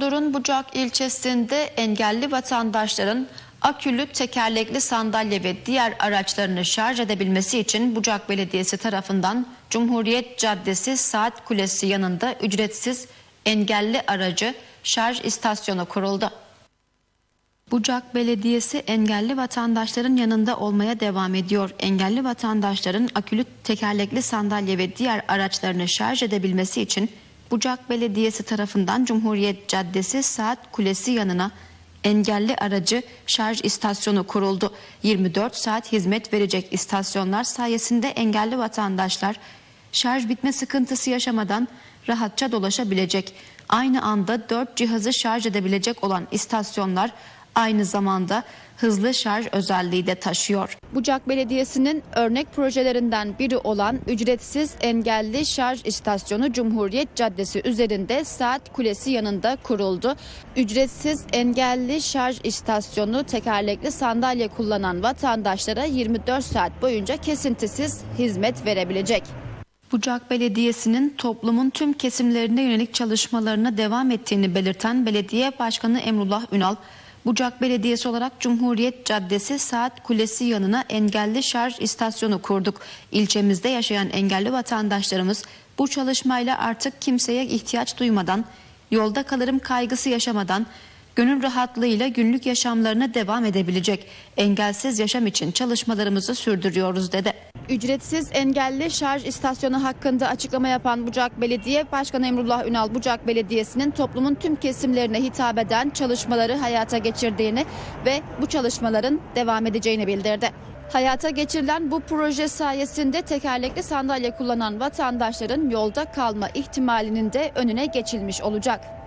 Burdur'un Bucak ilçesinde engelli vatandaşların akülü tekerlekli sandalye ve diğer araçlarını şarj edebilmesi için Bucak Belediyesi tarafından Cumhuriyet Caddesi Saat Kulesi yanında ücretsiz engelli aracı şarj istasyonu kuruldu. Bucak Belediyesi engelli vatandaşların yanında olmaya devam ediyor. Engelli vatandaşların akülü tekerlekli sandalye ve diğer araçlarını şarj edebilmesi için Bucak Belediyesi tarafından Cumhuriyet Caddesi Saat Kulesi yanına engelli aracı şarj istasyonu kuruldu. 24 saat hizmet verecek istasyonlar sayesinde engelli vatandaşlar şarj bitme sıkıntısı yaşamadan rahatça dolaşabilecek. Aynı anda 4 cihazı şarj edebilecek olan istasyonlar aynı zamanda hızlı şarj özelliği de taşıyor. Bucak Belediyesi'nin örnek projelerinden biri olan ücretsiz engelli şarj istasyonu Cumhuriyet Caddesi üzerinde Saat Kulesi yanında kuruldu. Ücretsiz engelli şarj istasyonu tekerlekli sandalye kullanan vatandaşlara 24 saat boyunca kesintisiz hizmet verebilecek. Bucak Belediyesi'nin toplumun tüm kesimlerine yönelik çalışmalarına devam ettiğini belirten Belediye Başkanı Emrullah Ünal, Bucak Belediyesi olarak Cumhuriyet Caddesi Saat Kulesi yanına engelli şarj istasyonu kurduk. İlçemizde yaşayan engelli vatandaşlarımız bu çalışmayla artık kimseye ihtiyaç duymadan, yolda kalırım kaygısı yaşamadan, gönül rahatlığıyla günlük yaşamlarına devam edebilecek. Engelsiz yaşam için çalışmalarımızı sürdürüyoruz dedi. Ücretsiz engelli şarj istasyonu hakkında açıklama yapan Bucak Belediye Başkanı Emrullah Ünal Bucak Belediyesi'nin toplumun tüm kesimlerine hitap eden çalışmaları hayata geçirdiğini ve bu çalışmaların devam edeceğini bildirdi. Hayata geçirilen bu proje sayesinde tekerlekli sandalye kullanan vatandaşların yolda kalma ihtimalinin de önüne geçilmiş olacak.